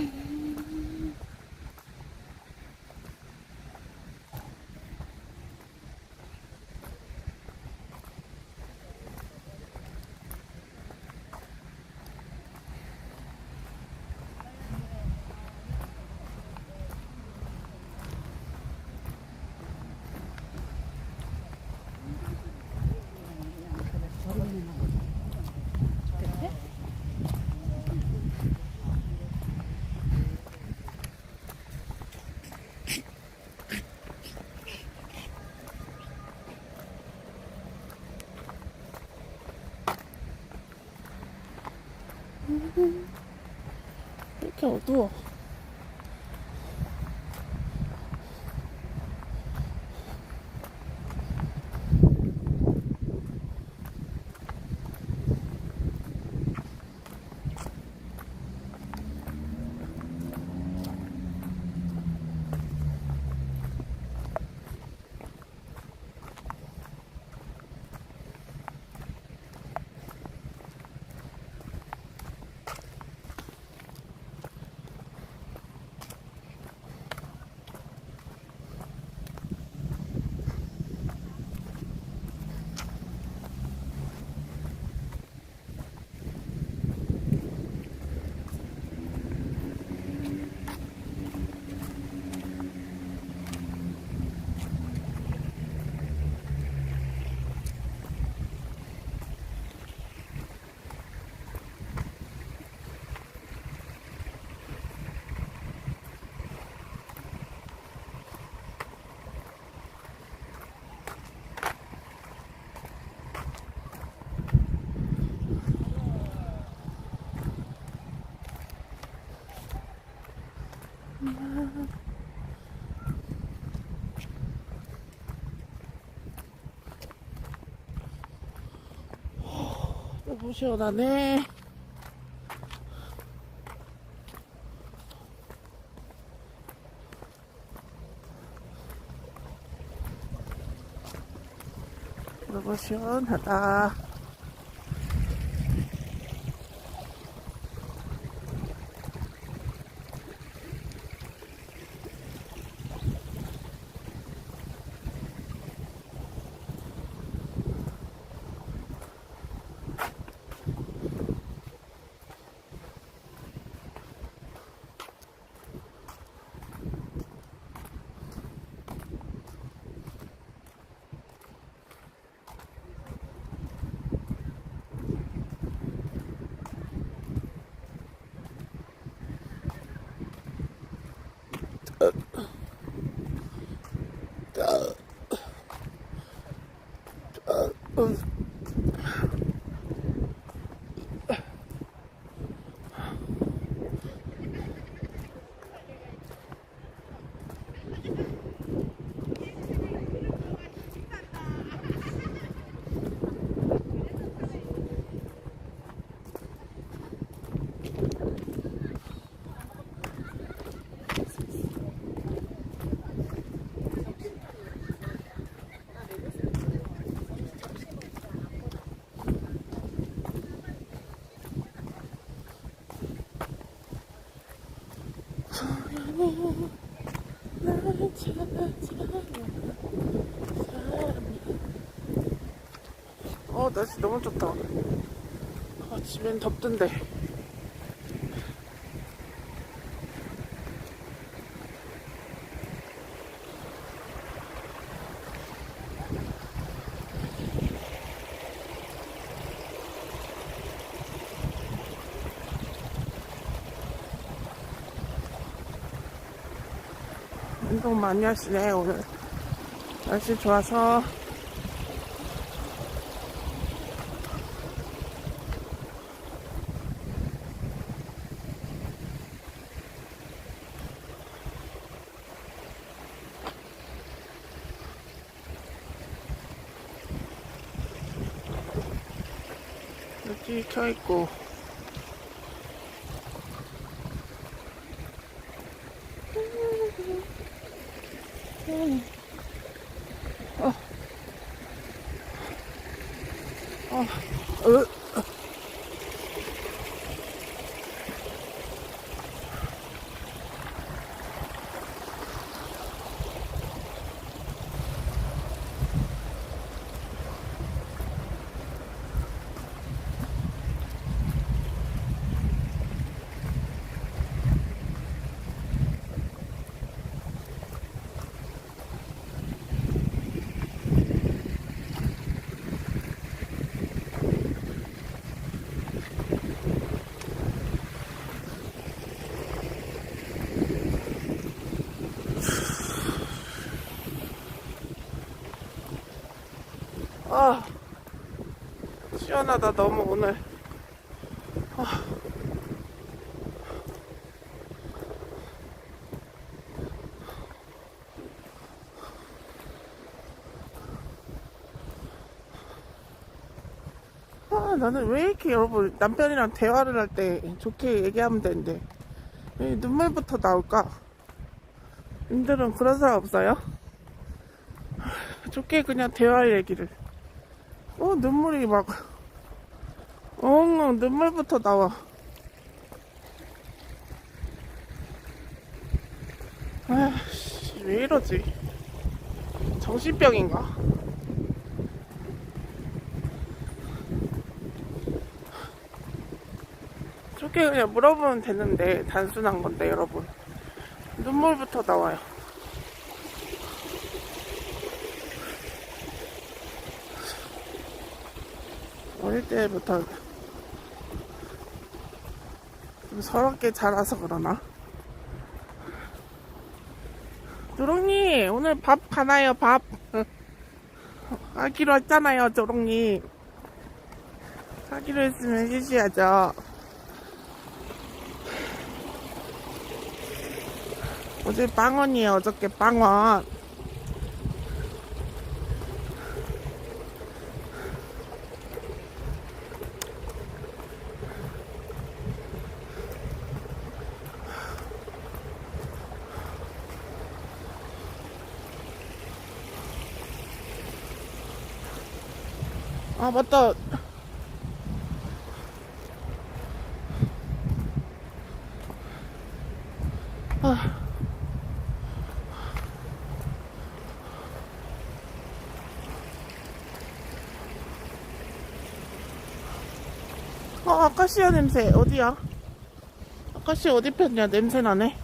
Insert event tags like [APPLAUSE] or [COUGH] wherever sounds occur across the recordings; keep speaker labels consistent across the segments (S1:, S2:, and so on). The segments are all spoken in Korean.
S1: 왜 이렇 너무 시원하네. 너무 시원하다. 어, 날씨 너무 좋다. 아 집엔 덥던데. 운동 많이 하시네 오늘. 날씨 좋아서. 여기 켜있고. 어. 어. 으. 아, 시원하다, 너무 오늘. 아. 아, 나는 왜 이렇게 여러분 남편이랑 대화를 할 때 좋게 얘기하면 되는데 왜 눈물부터 나올까? 님들은 그런 사람 없어요? 좋게 그냥 대화 얘기를. 어, 눈물이 막, 엉, 눈물부터 나와. 아씨, 왜 이러지? 정신병인가? 좋게 그냥 물어보면 되는데, 단순한 건데, 여러분. 눈물부터 나와요. 어릴 때부터 좀 서럽게 자라서 그러나? 조롱이 오늘 밥 가나요 밥? [LAUGHS] 하기로 했잖아요 조롱이 하기로 했으면 해주셔야죠 어제 빵원이에요 어저께 빵원 아 맞다 아. 어 아카시아 냄새 어디야? 아카시아 어디 편이야 냄새 나네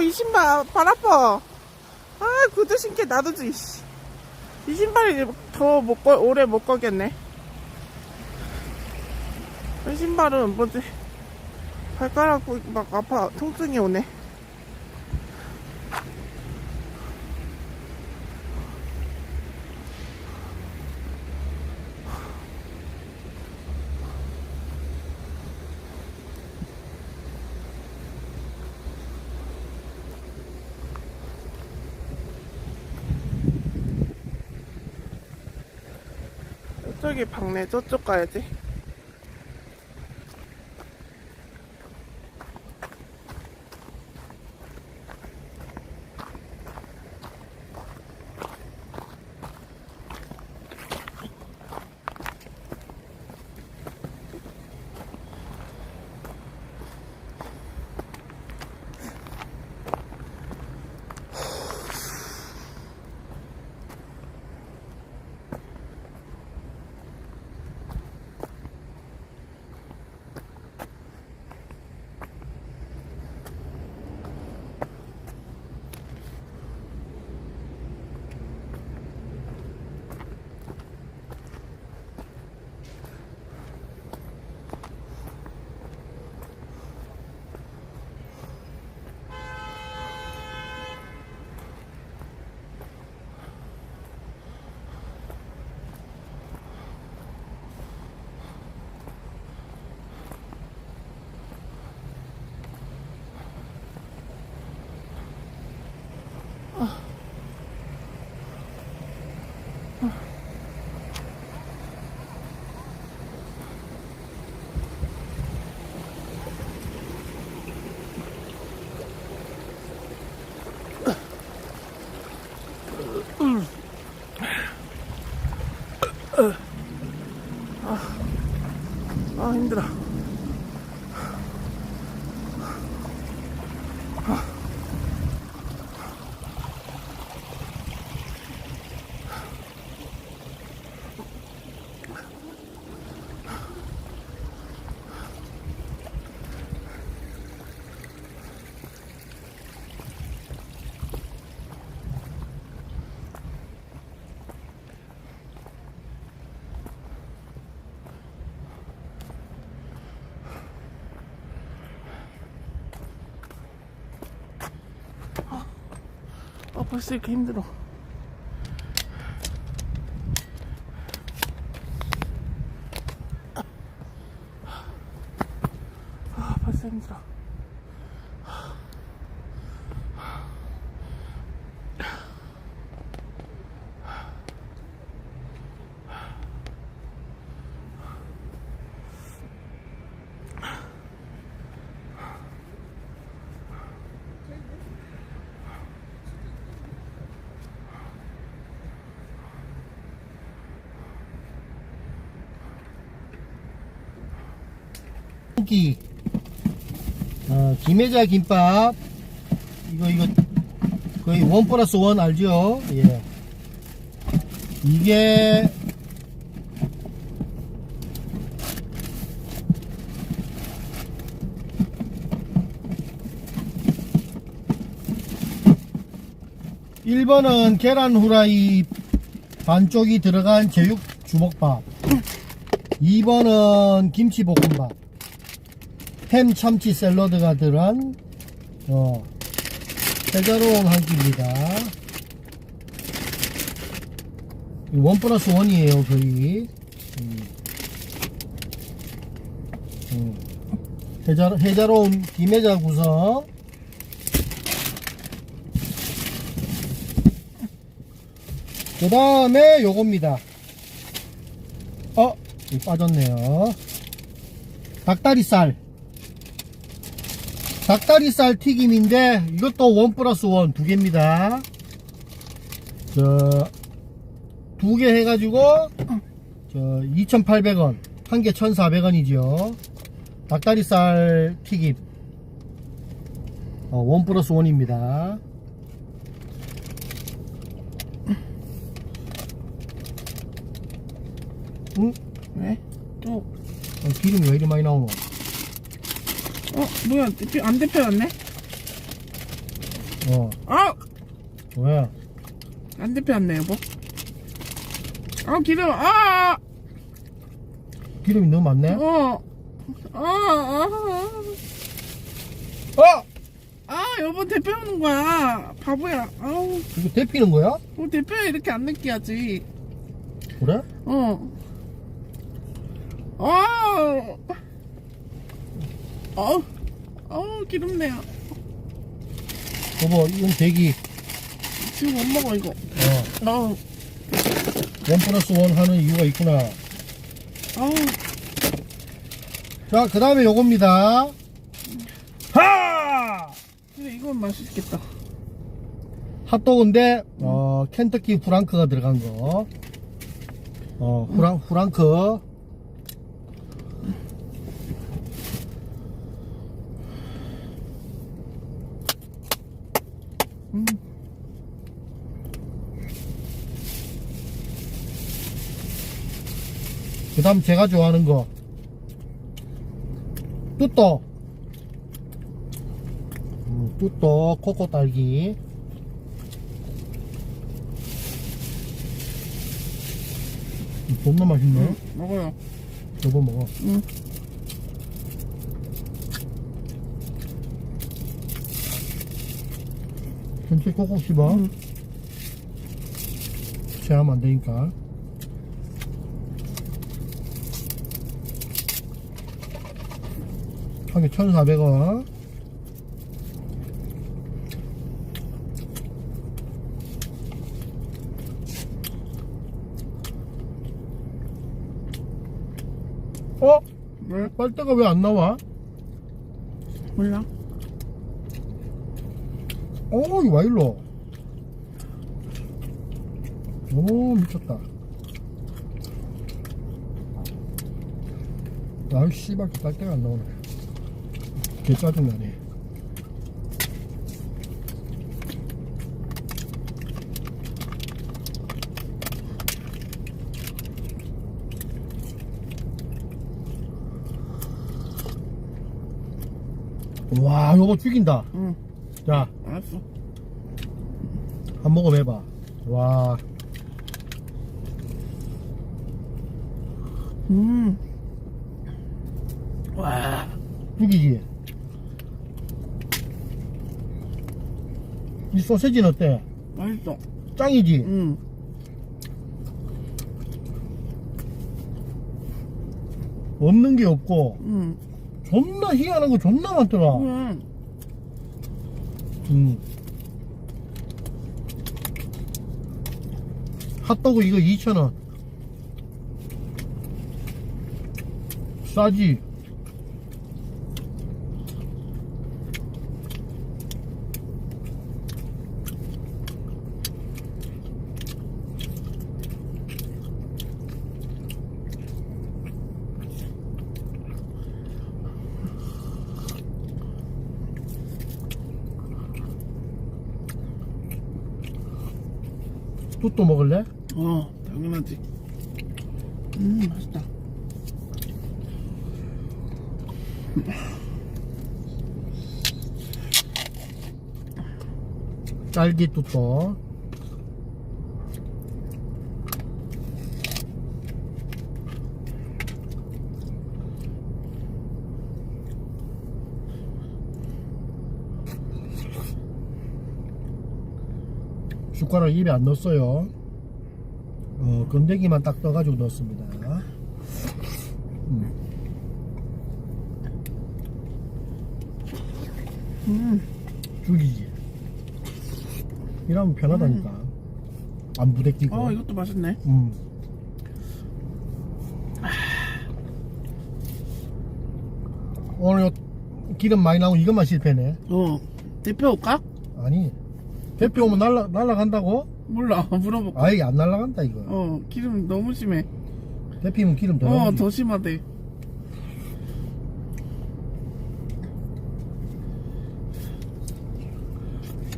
S1: 아 여보 이 신발 발 아파. 아 구두 신게 놔두지 씨. 이 신발이 더못 거, 오래 못 거겠네. 이 신발은 뭐지? 발가락 막 아파 통증이 오네 저쪽이 방네 저쪽 가야지 힘들어. 벌써 이렇게 힘들어. 아 벌써 힘들어.
S2: 김 어, 김혜자 김밥 이거 이거 거의 원 플러스 원 알죠? 예. 이게 일번은 계란 후라이 반쪽이 들어간 제육 주먹밥 2번은 김치볶음밥 햄 참치 샐러드가 들어간 어, 해자로운 한 끼입니다. 이원 플러스 원이에요 거의. 음. 음. 해자, 해자로운 김해자 구성. 그 다음에 요겁니다. 어, 이 빠졌네요. 닭다리살. 닭다리살 튀김인데 이것도 원 플러스 원 두 개입니다. 저두개 해가지고 저 2,800원 한 개 1,400원이죠. 닭다리살 튀김 어, 원 플러스 원입니다. 응?
S1: 왜? 또
S2: 어, 기름이 왜 이리 많이 나오노?
S1: 어 뭐야 대표- 안 대표였네?
S2: 어,
S1: 아!
S2: 왜?
S1: 안 대표였네 여보. 아 기름 아!
S2: 기름이 너무 많네?
S1: 어. 아, 아,
S2: 어!
S1: 아, 여보 대표오는 거야. 바보야. 아우,
S2: 이거 데피는 거야?
S1: 뭐 대표야 이렇게 안 느끼하지.
S2: 그래?
S1: 어. 아, 어우, 어우 기름내요.
S2: 여보, 이건 대기.
S1: 지금 못 먹어 이거.
S2: 어,
S1: 어우,
S2: 원 플러스 원 하는 이유가 있구나.
S1: 어우,
S2: 자, 그 다음에 요겁니다. 하!
S1: 그래 이건 맛있겠다.
S2: 핫도그인데, 어, 켄터키 프랑크가 들어간 거. 어, 후랑, 후랑크. 그 다음 제가 좋아하는 거. 뚜또. 음, 뚜또, 코코 딸기. 음, 겁나 맛있네.
S1: 응, 먹어요.
S2: 여보 먹어.
S1: 응.
S2: 전체 꼭꼭 씹어.
S1: 응.
S2: 체하면 안 되니까. 한 개 1,400원. 어?
S1: 왜?
S2: 빨대가 왜 안 나와?
S1: 몰라.
S2: 어, 이거 와일로. 오, 미쳤다. 아유, 씨발, 빨대가 안 나오네. 개 짜증나네. 와, 요거 죽인다.
S1: 응,
S2: 자,
S1: 알았어.
S2: 한 모금 해봐. 와,
S1: 음. 와.
S2: 죽이지? 이 소세지는 어때?
S1: 맛있어.
S2: 짱이지?
S1: 응.
S2: 없는 게 없고,
S1: 응.
S2: 존나 희한한 거 존나 많더라.
S1: 응.
S2: 음. 핫도그 이거 2,000원. 싸지? 뚜 또 먹을래?
S1: 어, 당연하지. 음, 맛있다.
S2: 딸기 뚜또. 숟가락 입에 안 넣었어요. 어, 건더기만 딱 떠가지고 넣었습니다. 음.
S1: 음.
S2: 죽이지. 이러면 편하다니까. 안 부대끼고.
S1: 어, 이것도 맛있네.
S2: 음. 오늘 요 기름 많이 나오고 이것만 실패네.
S1: 어. 대표 올까?
S2: 아니. 대표 오면 날라, 날라간다고?
S1: 몰라. [LAUGHS] 물어볼까?
S2: 아예 안 날라간다, 이거.
S1: 어, 기름 너무 심해.
S2: 대피면 기름 더
S1: 어,
S2: 나오지.
S1: 더 심하대.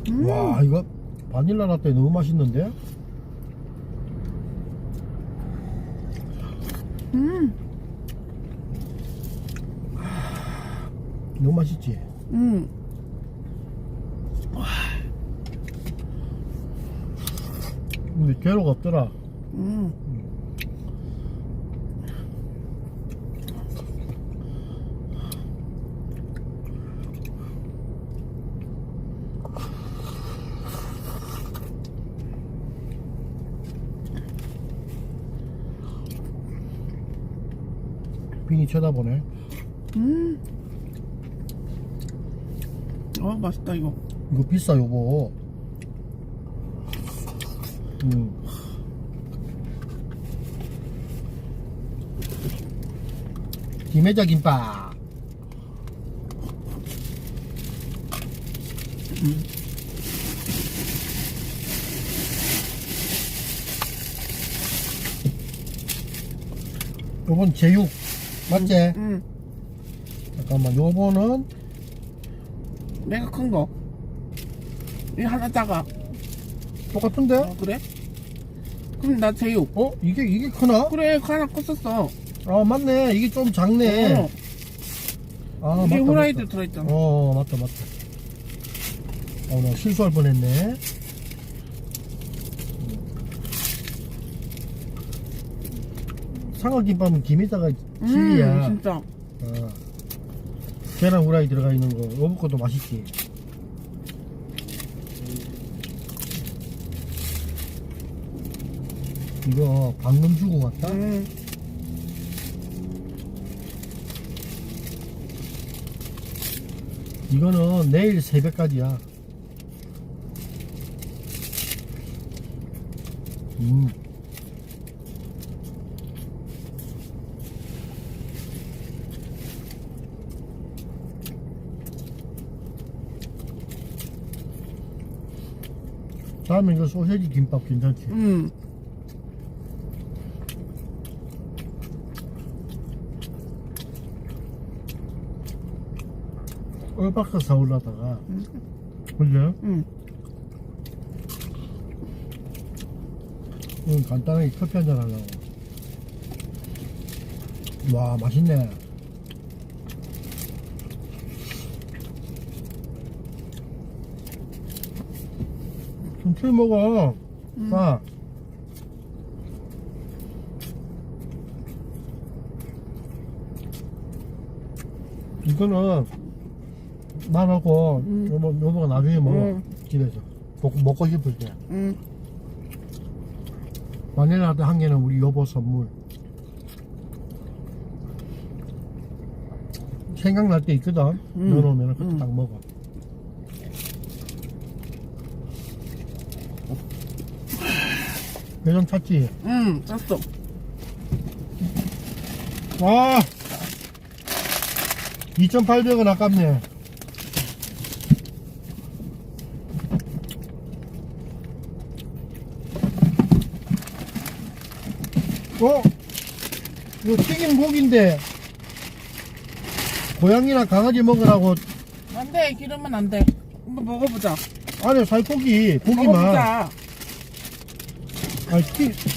S1: 음.
S2: 와, 이거 바닐라 라떼 너무 맛있는데?
S1: 음.
S2: 너무 맛있지?
S1: 음.
S2: 근데 괴로가 없더라.
S1: 음.
S2: 빈이 쳐다보네.
S1: 음. 어, 맛있다, 이거.
S2: 이거 비싸, 요거. 음. 김혜자 김밥. 요건 제육. 맞지?
S1: 음.
S2: 잠깐만, 요거는
S1: 내가 큰 거. 이 하나 작아.
S2: 똑같은데?
S1: 어, 그래? 그럼 나 제육.
S2: 어? 이게, 이게 크나?
S1: 그래, 그 하나 컸었어.
S2: 아, 맞네. 이게 좀 작네.
S1: 어,
S2: 아,
S1: 이게
S2: 맞다,
S1: 후라이드
S2: 맞다.
S1: 들어있잖아.
S2: 어, 맞다, 맞다. 어, 나 실수할 뻔했네. 상어김밥은 김에다가
S1: 음,
S2: 진리야.
S1: 진짜.
S2: 어. 계란 후라이 들어가 있는 거, 어묵것도 맛있지. 이거 방금 주고 갔다?
S1: 응. 네.
S2: 이거는 내일 새벽까지야. 음. 다음에 이거 소세지 김밥 괜찮지?
S1: 음.
S2: 얼박스 사올라다가. 그래?
S1: 음.
S2: 응, 간단하게 커피 한잔 하려고. 와 맛있네. 천천히 먹어. 자. 이거는 말하고
S1: 음.
S2: 여보, 여보가 나중에 먹어
S1: 음.
S2: 집에서 먹고, 먹고 싶을 때
S1: 음.
S2: 바닐라도 한 개는 우리 여보 선물. 생각날 때 있거든.
S1: 음.
S2: 넣어놓으면 그때
S1: 음.
S2: 딱 먹어. 매점 찾지?
S1: 음. 짰어.
S2: 와! 2,800원 아깝네. 어? 이거 고기인데 고양이나 강아지 먹으라고
S1: 안 돼. 기름은 안 돼. 한번 먹어보자.
S2: 안에 살코기 고기만
S1: 먹어보자.
S2: 아니 튀,